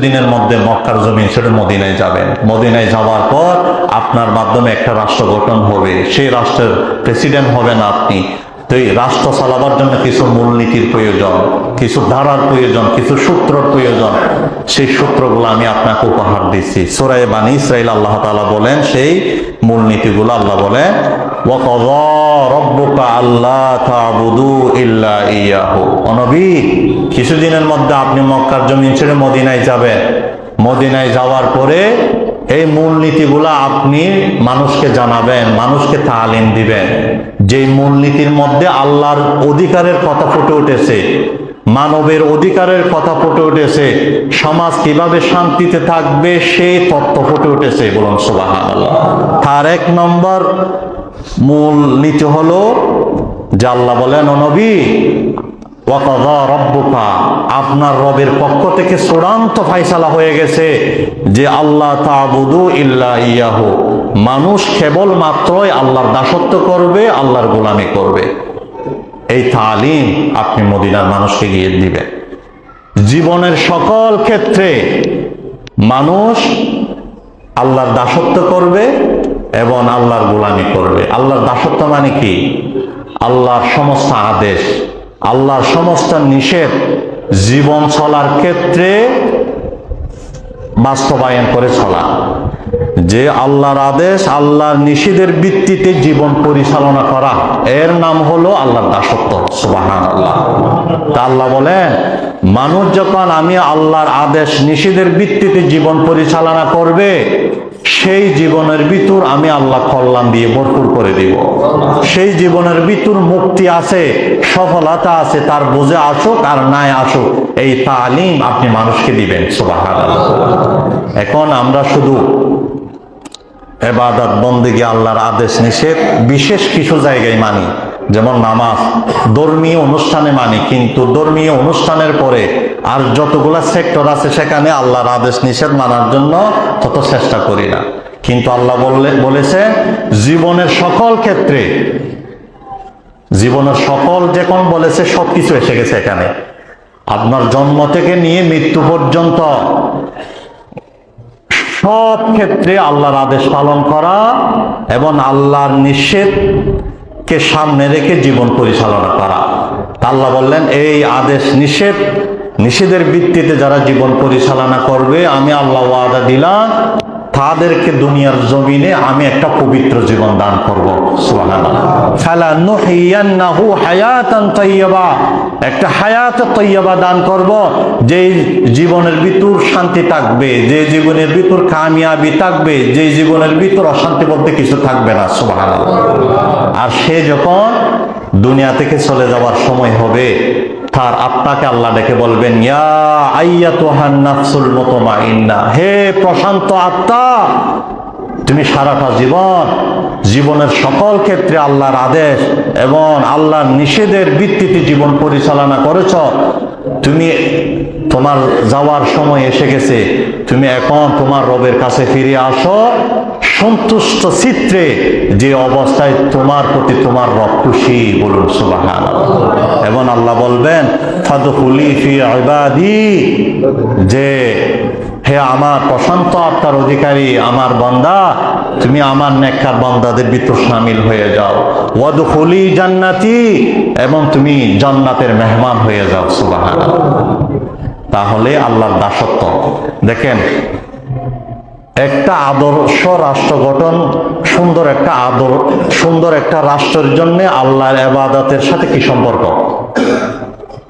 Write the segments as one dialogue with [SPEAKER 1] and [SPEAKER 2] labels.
[SPEAKER 1] দিনের মধ্যে মক্কার জমিন ছেড়ে মদিনায় যাবেন। মদিনায় যাওয়ার পর আপনার মাধ্যমে একটা রাষ্ট্র গঠন হবে। সেই রাষ্ট্রের প্রেসিডেন্ট হবেন আপনি। তো এই রাষ্ট্র চালাবার জন্য কিছু মূলনীতির প্রয়োজন, কিছু ধারার প্রয়োজন, কিছু সূত্রর প্রয়োজন। সেই সূত্রগুলো আমি আপনাকে উপহার দিচ্ছি। সোরাই বানী ইসরাইল আল্লাহ তাআলা বলেন, সেই মূলনীতিগুলো আল্লাহ বলেন ওয়াকাযা রব্বুকা আল্লা তা'বুদু ইল্লা ইয়াহু। অনবী কিছুদিনের মধ্যে আপনি মক্কার জমিন ছেড়ে মদিনায় যাবেন। মদিনায় যাওয়ার পরে এই মূলনীতিগুলো আপনি মানুষকে জানাবেন, মানুষকে তালিম দিবেন। যেই মূলনীতির মধ্যে আল্লাহর অধিকারের কথা ফুটে উঠেছে, মানবের অধিকারের কথা ফুটে উঠেছে, সমাজ কীভাবে শান্তিতে থাকবে সেই তত্ত্ব ফুটে উঠেছে, বলুন সুবাহান তার এক নম্বর মূল নীতি হলো আল্লাহ বলেন, "ও নবী ওয়াকাদা রব্বুকা? আপনার রবের পক্ষ থেকে চূড়ান্ত ফাইসালা হয়ে গেছে, যে আল্লাহ তাবুদু ইল্লা ইয়াহু। মানুষ কেবল মাত্রই আল্লাহর দাসত্ব করবে, আল্লাহর গোলামি করবে। এই তালিম আপনি মদিনার মানুষকে গিয়ে দিবেন। জীবনের সকল ক্ষেত্রে মানুষ আল্লাহর দাসত্ব করবে এবং আল্লাহর গোলামি করবে। আল্লাহর দাসত্ব মানে কি? আল্লাহর সমস্ত আদেশ, আল্লাহর সমস্ত নিষেধ জীবন চলার ক্ষেত্রে বাস্তবায়ন করে চলা। যে আল্লাহর আদেশ, আল্লাহর নিষেধের ভিত্তিতে জীবন পরিচালনা করা, এর নাম হলো আল্লাহর দাসত্ব সুবাহান আল্লাহ তা আল্লাহ বলেন, মানুষ যখন আমি আল্লাহর আদেশ, নিষেধের ভিত্তিতে জীবন পরিচালনা করবে সেই জীবনের ভিতর আমি আল্লাহ কল্যাণ দিয়ে ভরপুর করে দিব। সেই জীবনের ভিতর মুক্তি আছে, সফলতা আছে, তার বুঝে আসুক আর নাই আসুক, এই তালিম আপনি মানুষকে দিবেন এখন আমরা শুধু এবাদত বন্দিগি আল্লাহর আদেশ নিষেধ, বিশেষ কিছু জায়গায় মানি। যেমন নামাজ, ধর্মীয় অনুষ্ঠানে মানি, কিন্তু ধর্মীয় অনুষ্ঠানের পরে আর যতগুলা সেক্টর আছে সেখানে আল্লাহর আদেশ নিষেধ মানার জন্য তত চেষ্টা করি না। কিন্তু আল্লাহ বললে, বলেছে, জীবনের সকল ক্ষেত্রে, জীবনের সকল যে কোন বলেছে, সবকিছু এসে গেছে এখানে। আপনার জন্ম থেকে নিয়ে মৃত্যু পর্যন্ত সব ক্ষেত্রে আল্লাহর আদেশ পালন করা এবং আল্লাহর নিষেধকে সামনে রেখে জীবন পরিচালনা করা। আল্লাহ বললেন, এই আদেশ নিষেধ। নিষেধের ভিত্তিতে যারা জীবন পরিচালনা করবে, আমি আল্লাহ ওয়াদা দিলাম, তাদেরকে দুনিয়ার জমিনে আমি একটা পবিত্র জীবন দান করব। একটা হায়াত তৈয়বা দান করব যে জীবনের ভিতর শান্তি থাকবে, যে জীবনের ভিতর কামিয়াবি থাকবে, যে জীবনের ভিতর অশান্তি বলতে কিছু থাকবে না, সুবহানাল্লাহ। আর সে যখন দুনিয়া থেকে চলে যাওয়ার সময় হবে, তার আত্মাকে আল্লাহ ডেকে বলবেন, ইয়া আইয়া আইয়াতুহান নাফসুল মুতমাইন্না হে প্রশান্ত আত্মা, তুমি সারাটা জীবন জীবনের সকল ক্ষেত্রে আল্লাহর আদেশ এবং আল্লাহর নিষেধের ভিত্তিতে জীবন পরিচালনা করেছ। তুমি তোমার যাওয়ার সময় এসে গেছে, তুমি এখন তোমার রবের কাছে ফিরে আসো। সন্তুষ্ট চিত্রে যে অবস্থায় তোমার প্রতি তোমার রব খুশি, বলুন সুবাহান এবং আল্লাহ বলবেন যে, হে আমার প্রশান্ত আত্মার অধিকারী, আমার বন্দা, তুমি আমার নেককার বন্দাদের ভিতর সামিল হয়ে যাও। ওয়াদখুলি জান্নাতি এবং তুমি জান্নাতের মেহমান হয়ে যাও সুবাহান তাহলে আল্লাহর দাসত্ব। দেখেন একটা আদর্শ রাষ্ট্র গঠন, সুন্দর একটা আদর, সুন্দর একটা রাষ্ট্রের জন্য আল্লাহর এবাদতের সাথে কি সম্পর্ক?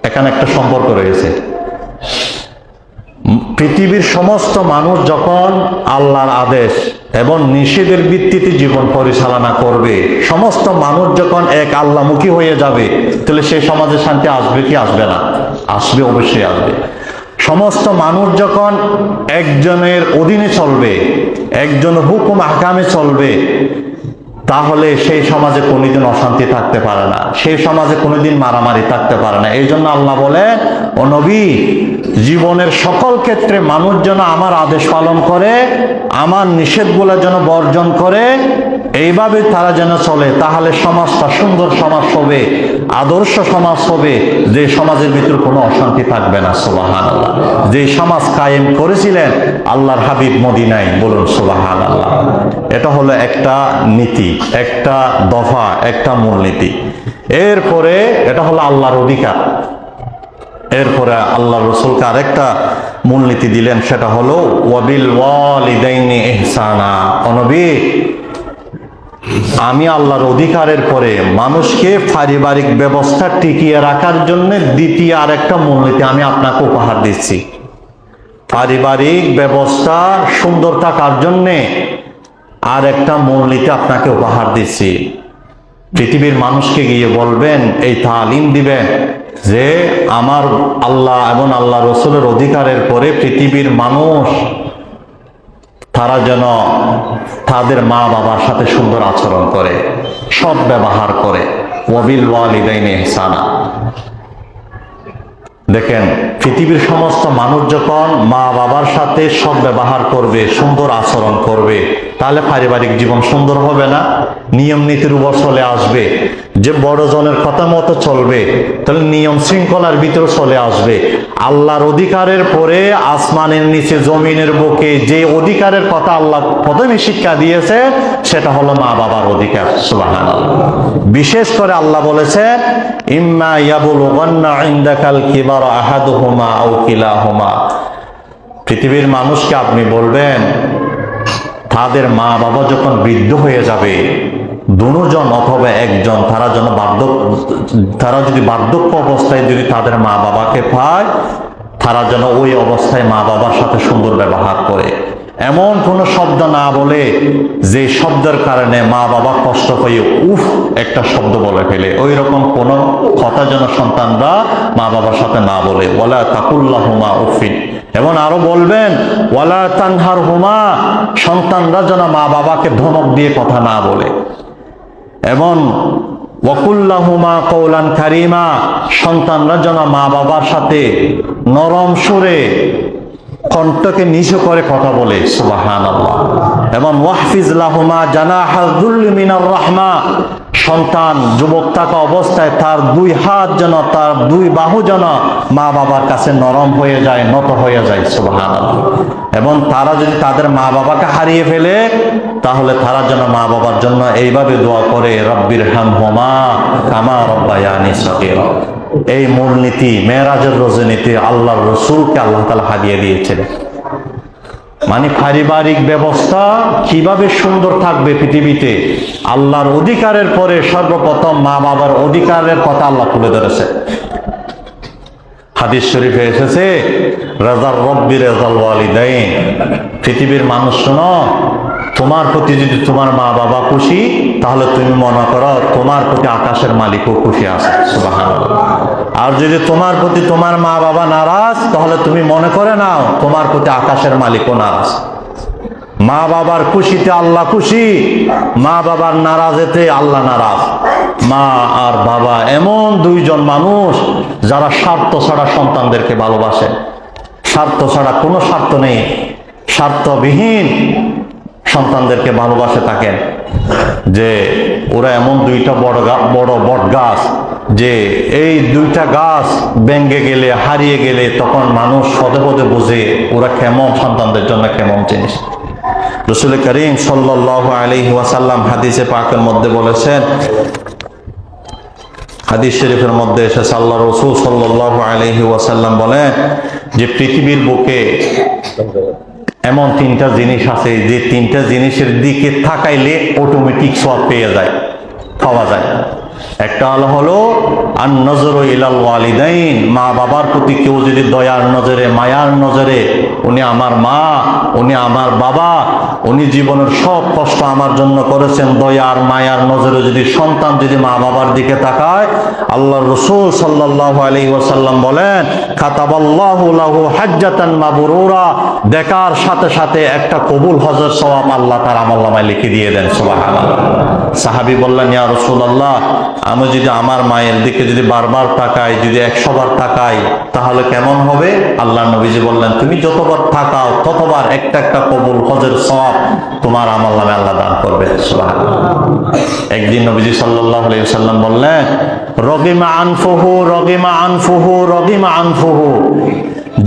[SPEAKER 1] এখানে একটা সম্পর্ক রয়েছে। পৃথিবীর সমস্ত মানুষ যখন আল্লাহর আদেশ এবং নিষেধের ভিত্তিতে জীবন পরিচালনা করবে, সমস্ত মানুষ যখন এক আল্লাহমুখী হয়ে যাবে, তাহলে সেই সমাজে শান্তি আসবে কি আসবে না? আসবে, অবশ্যই আসবে। সমস্ত মানুষ যখন একজনের অধীনে চলবে, একজন হুকুম আকামে চলবে, তাহলে সেই সমাজে কোনোদিন অশান্তি থাকতে পারে না। সেই সমাজে কোনোদিন মারামারি থাকতে পারে না। এই জন্য আল্লাহ বলে, ও নবী, জীবনের সকল ক্ষেত্রে মানুষ যেন আমার আদেশ পালন করে, আমার নিষেধগুলো যেন বর্জন করে এইভাবে তারা যেন চলে, তাহলে সমাজটা সুন্দর সমাজ হবে, আদর্শ সমাজ হবে, যে সমাজের ভিতর কোনো অশান্তি থাকবে না সোবাহান আল্লাহ যে সমাজ কায়েম করেছিলেন, আল্লাহর হাবিব মদিনায়, বলুন সোবাহান আল্লাহ এটা হলো একটা নীতি, একটা দফা, একটা মূলনীতি। এরপরে এটা হলো আল্লাহর অধিকার। এরপরে আল্লাহ রসুলকে আরেকটা মূলনীতি দিলেন, সেটা হলো, ওয়াবিল ওয়ালিদাইনি ইহসানা। অনবী আমি আল্লাহর অধিকারের পরে মানুষকে পারিবারিক ব্যবস্থা টিকিয়ে রাখার জন্য দ্বিতীয় আরেকটা মূলনীতি আমি আপনাকে উপহার দিচ্ছি। পারিবারিক ব্যবস্থা সুন্দর থাকার জন্যে আর একটা মূলনীতি আপনাকে উপহার দিচ্ছি। পৃথিবীর মানুষকে গিয়ে বলবেন, এই তালিম দিবেন যে আমার আল্লাহ এবং আল্লাহ রসুলের অধিকারের পরে পৃথিবীর মানুষ তারা যেন তাদের মা বাবার সাথে সুন্দর আচরণ করে সব ব্যবহার করে। দেখেন, পৃথিবীর সমস্ত মানুষ যখন মা বাবার সাথে সব ব্যবহার করবে, সুন্দর আচরণ করবে, তাহলে পারিবারিক জীবন সুন্দর হবে না? নিয়ম নীতির উপর চলে আসবে। যে বড়জনের কথা মতো চলবে, তাহলে নিয়ম শৃঙ্খলার ভিতরে চলে আসবে। আল্লাহর অধিকারের পরে আসমানের নিচে জমিনের বুকে যে অধিকারের কথা আল্লাহ প্রথমে শিক্ষা দিয়েছে, সেটা হলো মা বাবার অধিকার। বিশেষ করে আল্লাহ বলেছেন ইম্মা ইয়াবুলুগান্না ইনদাকাল কিবার আহাদুহুমা আও কিলাহুমা। পৃথিবীর মানুষকে আপনি বলবেন, তাদের মা বাবা যখন বৃদ্ধ হয়ে যাবে দুজন অথবা একজন, তারা যেন বার্ধক্য, তারা যদি বার্ধক্য অবস্থায় যদি তাদের মা বাবাকে পায়, তারা যেন ওই অবস্থায় মা বাবার সাথে সুন্দর ব্যবহার করে। এমন কোন শব্দ না বলে যে শব্দের কারণে মা বাবা কষ্ট পেয়ে উফ, একটা শব্দ বলে ফেলে। ওই রকম কোন কথা যেন সন্তানরা মা বাবার সাথে না বলে। ওলা তাকুল্লাহ হুমা উফিন এবং আরও বলবেন, ওয়ালা তানহার হুমা সন্তানরা যেন মা বাবাকে ধমক দিয়ে কথা না বলে। এবং ওয়াকুল্লাহুমা কৌলান কারিমা, সন্তানরা যেন মা বাবার সাথে নরম সুরে কণ্ঠকে নিচু করে কথা বলে সুবাহান এবং ওয়াহফিজ লাহুমা জানা হাজুল মিনার রহমা সন্তান, যুবক থাকা অবস্থায় তার দুই হাত যেন, তার দুই বাহু যেন মা বাবার কাছে নরম হয়ে যায়, নত হয়ে যায় সুবাহান এবং তারা যদি তাদের মা বাবাকে হারিয়ে ফেলে, তাহলে তারা যেন মা বাবার জন্য এইভাবে দোয়া করে, রব্বির হাম হোমা কামা রব্বায়ানি সকির এই মূলনীতি, মেয়েরাজের রজনীতি আল্লাহর রসুলকে আল্লাহ তালা হারিয়ে দিয়েছেন। মানে পারিবারিক ব্যবস্থা কীভাবে সুন্দর থাকবে পৃথিবীতে? আল্লাহর অধিকারের পরে সর্বপ্রথম মা বাবার অধিকারের কথা আল্লাহ তুলে ধরেছে হাদিস শরীফে এসেছে, রাজার রব্বি রেজাল ওয়ালিদাইন। পৃথিবীর মানুষ শোনো, তোমার প্রতি যদি তোমার মা বাবা খুশি, তাহলে তুমি মনে করো তোমার প্রতি আকাশের মালিকও খুশি আছে। সুবহানাল্লাহ। আর যদি তোমার প্রতি তোমার মা বাবা নারাজ, তাহলে তুমি মনে করে নাও, তোমার প্রতি আকাশের মালিকও নারাজ। মা বাবার খুশিতে আল্লাহ খুশি, মা বাবার নারাজেতে আল্লাহ নারাজ। মা আর বাবা এমন দুইজন মানুষ, যারা স্বার্থ ছাড়া সন্তানদেরকে ভালোবাসে। স্বার্থ ছাড়া কোনো স্বার্থ নেই। স্বার্থবিহীন সন্তানদেরকে ভালোবাসে থাকেন যে ওরা এমন দুইটা বড় বড় বট গাছ যে এই দুইটা গাছ ব্যঙ্গে গেলে, হারিয়ে গেলে তখন মানুষ পদে পদে বুঝে ওরা কেমন সন্তানদের জন্য কেমন জিনিস। রসুল করিম সাল্লাহ আলহি ওয়াসাল্লাম হাদিসে পাকের মধ্যে বলেছেন, হাদিস শরীফের মধ্যে এসেছে, আল্লাহ রসুল সাল্লাহ আলহি ওয়াসাল্লাম বলেন যে পৃথিবীর বুকে এমন তিনটা জিনিস আছে, যে তিনটা জিনিসের দিকে থাকাইলে অটোমেটিক সব পেয়ে যায়, পাওয়া যায়। একটা হলো হলো আর নজর ইলাল ওয়ালিদাইন। মা বাবার প্রতি কেউ যদি দয়ার নজরে, মায়ার নজরে, উনি আমার মা, উনি আমার বাবা, উনি জীবনের সব কষ্ট আমার জন্য করেছেন, দয়ার, মায়ার নজরে যদি সন্তান যদি মা বাবার দিকে তাকায় আল্লাহ রসুল সাল্লাহ আলী ওসাল্লাম বলেন খাতাবাল্লাহু লাহু হাজ্জাতান মাবরুরা। দেখার সাথে সাথে একটা কবুল হজর সওয়াব আল্লাহ তার আমল নামায় লিখে দিয়ে দেন, সুবহানাল্লাহ। সাহাবি বললেন, ইয়া রসুল্লাহ আমি যদি আমার মায়ের দিকে যদি বারবার তাকাই, যদি একশো বার তাকাই, তাহলে কেমন হবে? আল্লাহ নবীজি বললেন, তুমি যতবার তাকাও, ততবার একটা একটা কবুল, হজের সব তোমার আমল নামে আল্লাহ দান করবে। একদিন নবীজি সাল্লাহ সাল্লাম বললেন, রগিমা আনফুহু রগিমা আনফুহু রগিমা আনফুহু।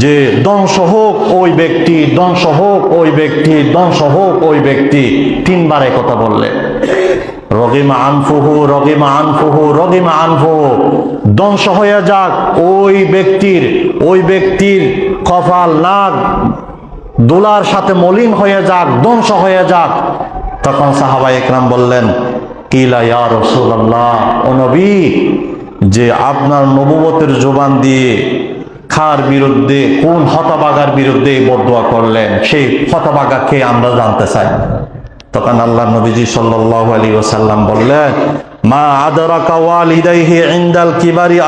[SPEAKER 1] যে ধ্বংস হোক, ওই ব্যক্তি, ধ্বংস হোক, ওই ব্যক্তি, ধ্বংস হোক, ওই ব্যক্তি তিনবার কথা বললেন। রগিমা আনফুহু রগিমা আনফুহু রগিমা আনফুহু। ধ্বংস হয়ে যাক ওই ব্যক্তির ওই ব্যক্তির কপাল, নাক, দোলার সাথে মলিন হয়ে যাক, ধ্বংস হয়ে যাক। তখন সাহাবা একরাম বললেন, কিলা নবী, যে আপনার নবুবতের জোবান দিয়ে খার বিরুদ্ধে, কোন হতবাগার বিরুদ্ধে বদুয়া করলেন? সেই হতবাগাকে আমরা জানতে চাই? তখন আল্লাহ নবীজি সাল্লাল্লাহু আলাইহি ওয়াসাল্লাম বললেন, মা কিবারি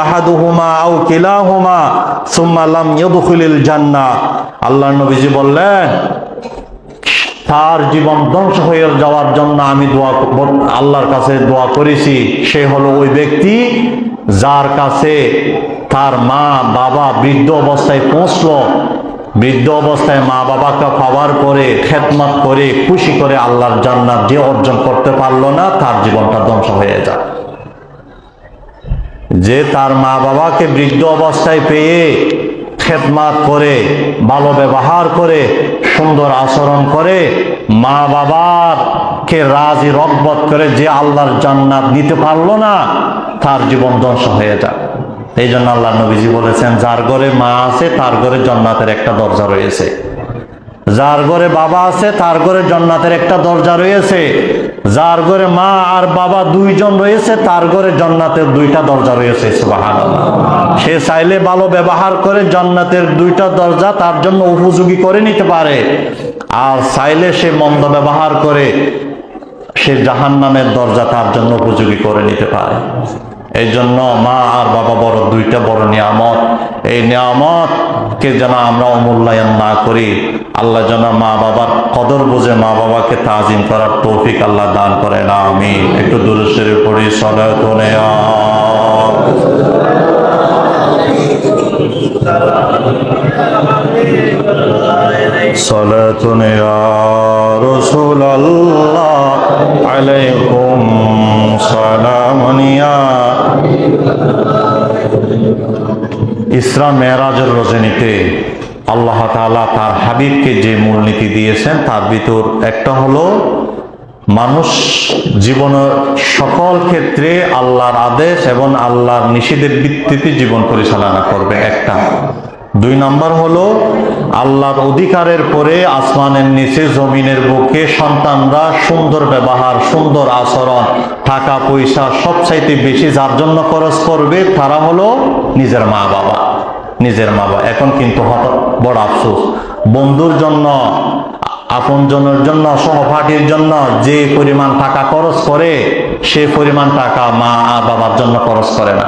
[SPEAKER 1] তার জীবন ধ্বংস হয়ে যাওয়ার জন্য আমি দোয়া আল্লাহর কাছে দোয়া করেছি। সে হলো ওই ব্যক্তি যার কাছে তার মা, বাবা বৃদ্ধ অবস্থায় পৌঁছলো। বৃদ্ধ অবস্থায় মা বাবাকে পাওয়ার পরে খেদমত করে, খুশি করে আল্লাহর জান্নাত যে অর্জন করতে পারল না, তার জীবনটা ধ্বংস হয়ে যায়। যে তার মা বাবাকে বৃদ্ধ অবস্থায় পেয়ে খেদমাত করে, ভালো ব্যবহার করে, সুন্দর আচরণ করে, মা বাবার কে রাজি রকবত করে যে আল্লাহর জান্নাত নিতে পারল না, তার জীবন ধ্বংস হয়ে যায়। এই জন্য আল্লাহ নবীজি বলেছেন, যার ঘরে মা আছে, তার ঘরে জন্নাতের একটা দরজা রয়েছে। যার ঘরে বাবা আছে, তার ঘরে জন্নাতের একটা দরজা রয়েছে। যার ঘরে মা আর বাবা দুইজন রয়েছে, তার ঘরে জন্নাতের দুইটা দরজা রয়েছে সে চাইলে ভালো ব্যবহার করে জন্নাতের দুইটা দরজা তার জন্য উপযোগী করে নিতে পারে। আর চাইলে সে মন্দ ব্যবহার করে সে জাহান্নামের দরজা তার জন্য উপযোগী করে নিতে পারে। এই জন্য মা আর বাবা বড় দুইটা বড় নিয়ামত এই নিয়ামত কে যেন আমরা অমূল্যায়ন না করি আল্লাহ যেন মা বাবার কদর বুঝে মা বাবাকে তাজিম করার তৌফিক আল্লাহ দান করে না আমি একটু দূরেশ্বরে পড়ি সলাতনে صلاة يا رسول الله عليكم ইসরা মেয়েরাজের রজনীতে আল্লাহ তালা তার হাবিবকে যে মূলনীতি দিয়েছেন, তার ভিতর একটা হলো মানুষ জীবনের সকল ক্ষেত্রে আল্লাহর আদেশ এবং আল্লাহর নিষেধের ভিত্তিতে জীবন পরিচালনা করবে একটা। দুই নাম্বার হলো আল্লাহর অধিকারের পরে আসমানের নিচে, জমিনের বুকে সন্তানরা সুন্দর ব্যবহার, সুন্দর আচরণ, টাকা পয়সা সবচাইতে বেশি যার জন্য খরচ করবে তারা হলো নিজের মা বাবা, নিজের মা বাবা। এখন কিন্তু বড় আফসোস। বন্ধুর জন্য, আপনজনের জন্য, সহপাঠীর জন্য যে পরিমাণ টাকা খরচ করে, সে পরিমাণ টাকা মা আর বাবার জন্য খরচ করে না।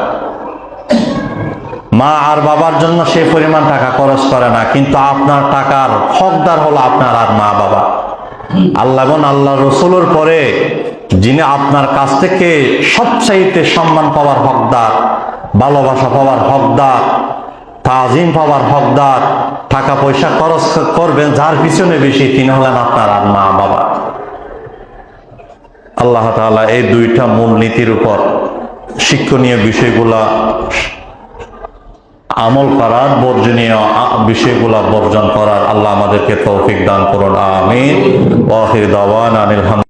[SPEAKER 1] মা আর বাবার জন্য সে পরিমাণ টাকা খরচ করে না, কিন্তু আপনার টাকার হকদার হলো আপনার আর মা বাবা। আল্লাহ এবং আল্লাহ রসুলের পরে যিনি আপনার কাছ থেকে সবচাইতে সম্মান পাওয়ার হকদার, ভালোবাসা পাওয়ার হকদার, তাজিম পাওয়ার হকদার, টাকা পয়সা খরচ করবেন, যার পিছনে বেশি তিনি হলেন আপনার আর মা বাবা। আল্লাহ তাআলা এই দুইটা মূল নীতির উপর শিক্ষণীয় বিষয়গুলা আমল করার বর্জনীয় বিষয়গুলা বর্জন করার আল্লাহ আমাদেরকে তৌফিক দান করুন। আমিন। ওয়াহির